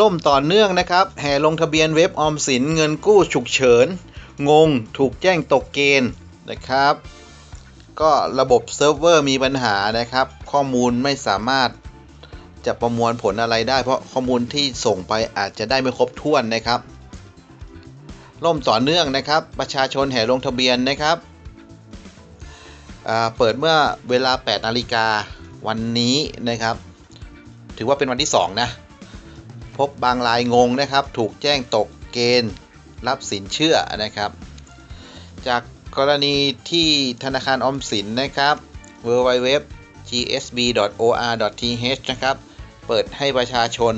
ล่มต่อเนื่องนะครับ แห่ลงทะเบียนเว็บออมสินเงินกู้ฉุกเฉิน งง ถูกแจ้งตกเกณฑ์นะครับ ก็ระบบเซิร์ฟเวอร์มีปัญหานะครับ ข้อมูลไม่สามารถจะประมวลผลอะไรได้ เพราะข้อมูลที่ส่งไปอาจจะได้ไม่ครบถ้วนนะครับ ล่มต่อเนื่องนะครับ ประชาชนแห่ลงทะเบียนนะครับ เปิดเมื่อเวลา 8 นาฬิกาวันนี้นะครับ ถือว่าเป็นวันที่ 2 นะ พบบางรายงงนะครับ ถูกแจ้งตกเกณฑ์รับสินเชื่อนะครับ จากกรณีที่ธนาคารออมสินนะครับ www gsb.or.th นะครับ เปิดให้ประชาชน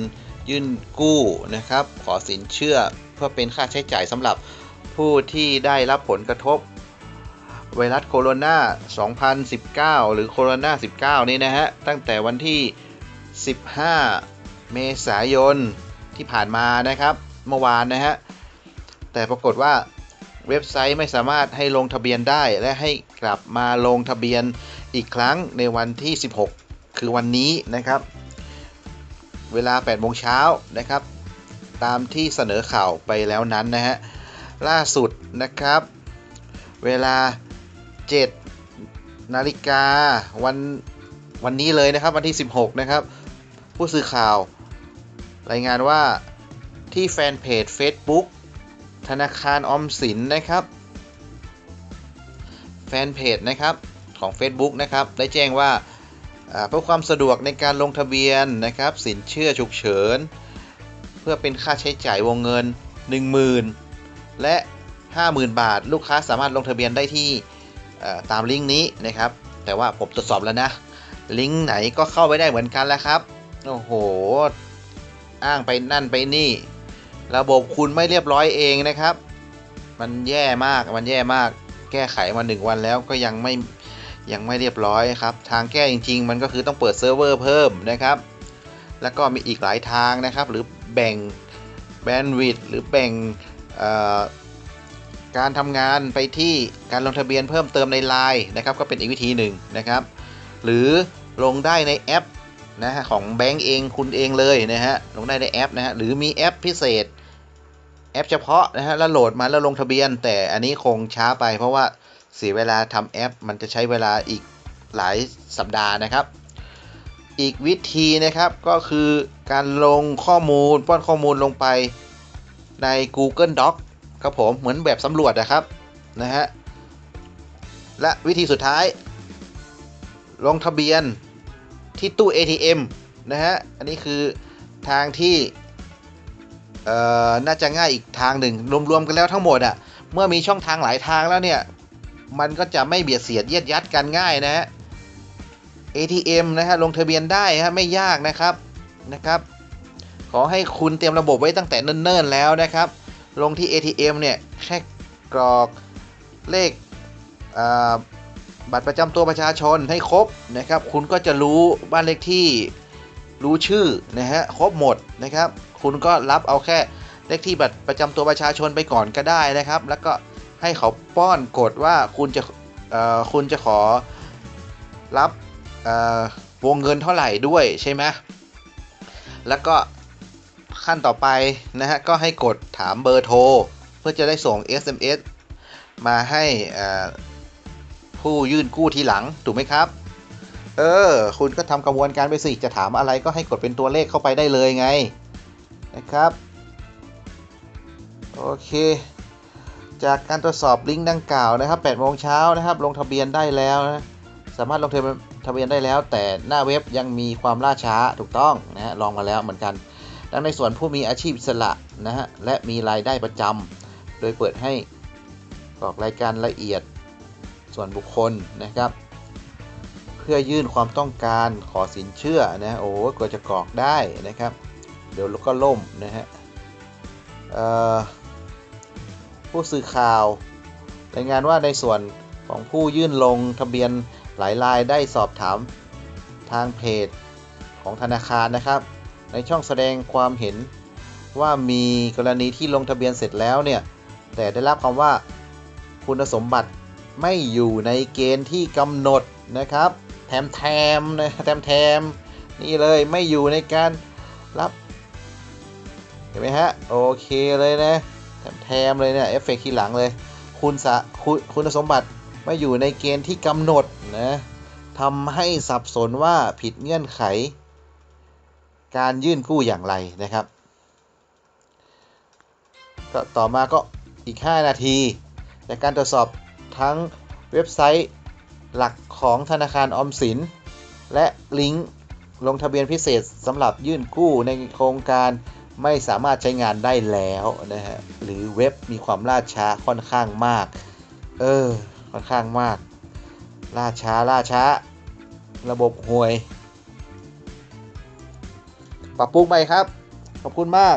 ยื่นกู้นะครับ ขอสินเชื่อเพื่อเป็นค่าใช้จ่ายสำหรับผู้ที่ได้รับผลกระทบ ไวรัสโคโรนา 2019 หรือโคโรนา 19 นี้นะฮะ ตั้งแต่วันที่ 15 เมษายนที่ผ่านมานะครับเมื่อวานนะฮะแต่ปรากฏว่าเว็บไซต์ไม่สามารถให้ลงทะเบียนได้และให้กลับมาลงทะเบียนอีกครั้งในวันที่ 16 คือวันนี้นะครับ เวลา 8 โมงเช้านะครับ ตามที่เสนอข่าวไปแล้วนั้นนะฮะล่าสุดนะครับ เวลา 7 นาฬิกาวันวันนี้เลยนะครับวันที่ 16 นะครับ ผู้สื่อข่าว รายงานว่าที่แฟนเพจ Facebook ธนาคารออมสินนะครับ แฟนเพจนะครับของ Facebook นะครับได้แจ้งว่าเพื่อความสะดวกในการลงทะเบียนนะครับ สินเชื่อฉุกเฉิน เพื่อเป็นค่าใช้จ่ายวงเงิน 10,000 และ 50,000 บาท ลูกค้าสามารถลงทะเบียนได้ที่ตามลิงก์นี้นะครับ แต่ว่าผมตรวจสอบแล้วนะ ลิงก์ไหนก็เข้าไปได้เหมือนกันแล้วครับ โอ้โห อ้างไปนั่นไปนี่ ระบบคุณไม่เรียบร้อยเองนะครับ มันแย่มากมันแย่มาก แก้ไขมา1วันแล้วก็ยังไม่ยังไม่เรียบร้อยครับ ทางแก้จริง ๆ มันก็คือต้องเปิดเซิร์ฟเวอร์เพิ่มนะครับ แล้วก็มีอีกหลายทางนะครับ หรือแบ่งแบนด์วิดหรือแบ่งการทำงานไปที่การลงทะเบียนเพิ่มเติมใน Line นะครับ ก็เป็นอีกวิธีหนึ่งนะครับ หรือลงได้ในแอป นะฮะของแบงก์เองคุณเองเลยนะฮะลงได้ในแอปนะฮะหรือมีแอปพิเศษ แอปเฉพาะนะฮะแล้วโหลดมาแล้วลงทะเบียน แต่อันนี้คงช้าไปเพราะว่าเสียเวลาทำแอป มันจะใช้เวลาอีกหลายสัปดาห์นะครับ อีกวิธีนะครับก็คือการลงข้อมูลป้อนข้อมูลลงไปใน Google Doc ครับผมเหมือนแบบสำรวจนะครับนะฮะและวิธีสุดท้าย ลงทะเบียน ที่ตู้ ATM นะฮะ อันนี้คือทางที่น่าจะง่ายอีกทางหนึ่ง รวมๆกันแล้วทั้งหมดอะ่ะ เมื่อมีช่องทางหลายทางแล้วเนี่ย มันก็จะไม่เบียดเสียดเยียดยัดกันง่ายนะฮะ ATM นะฮะลงทะเบียนได้ฮะไม่ยากนะครับนะครับ ขอให้คุณเตรียมระบบไว้ตั้งแต่เนิ่นๆแล้วนะครับ ลงที่ ATM เนี่ยแค่กรอกเลข บัตรประจำตัวประชาชนให้ครบนะครับ คุณก็จะรู้บ้านเลขที่รู้ชื่อนะฮะครบหมดนะครับ คุณก็รับเอาแค่เลขที่บัตรประจำตัวประชาชนไปก่อนก็ได้นะครับ แล้วก็ให้เขาป้อนกดว่าคุณจะคุณจะขอรับวงเงินเท่าไหร่ด้วยใช่ไหมแล้วก็ขั้นต่อไปนะฮะก็ให้กดถามเบอร์โทร เพื่อจะได้ส่ง SMS มาให้ ผู้ยื่นกู้ทีหลังถูกไหมครับ เออ คุณก็ทำกระบวนการไปสิจะถามอะไรก็ให้กดเป็นตัวเลขเข้าไปได้เลยไงนะครับ โอเค จากการตรวจสอบลิงก์ดังกล่าวนะครับ8โมงเช้านะครับ ลงทะเบียนได้แล้วนะสามารถลงทะเบียนได้แล้ว แต่หน้าเว็บยังมีความล่าช้าถูกต้องนะฮะลองมาแล้วเหมือนกันดังในส่วนผู้มีอาชีพสละนะฮะและมีรายได้ประจำโดยเปิดให้กรอกรายการละเอียด ส่วนบุคคลนะครับ เพื่อยื่นความต้องการขอสินเชื่อนะโอ้กว่าจะกรอกได้นะครับ เดี๋ยวก็ล่มนะฮะผู้สื่อข่าวรายงานว่าในส่วนของผู้ยื่นลงทะเบียนหลายรายได้สอบถามทางเพจของธนาคารนะครับ ในช่องแสดงความเห็นว่ามีกรณีที่ลงทะเบียนเสร็จแล้วเนี่ย แต่ได้รับคำว่าคุณสมบัติ ไม่อยู่ในเกณฑ์ที่กำหนดนะครับ แถมแถมนะแถมแถมนี่เลยไม่อยู่ในการรับ เห็นไหมฮะ โอเคเลยนะ แถมๆเลยเนี่ยเอฟเฟกต์ทีหลังเลย คุณสะคุณคุณสมบัติไม่อยู่ในเกณฑ์ที่กำหนดนะทำให้สับสนว่าผิดเงื่อนไข การยื่นกู้อย่างไรนะครับก็ต่อมาก็อีก 5 นาที ในการตรวจสอบ ทั้งเว็บไซต์หลักของธนาคารออมสิน และลิงก์ลงทะเบียนพิเศษสำหรับยื่นกู้ในโครงการไม่สามารถใช้งานได้แล้วนะฮะหรือเว็บมีความล่าช้าค่อนข้างมาก เออ ค่อนข้างมาก ล่าช้าล่าช้า ระบบห่วย ปรับปรุงใหม่ครับ ขอบคุณมาก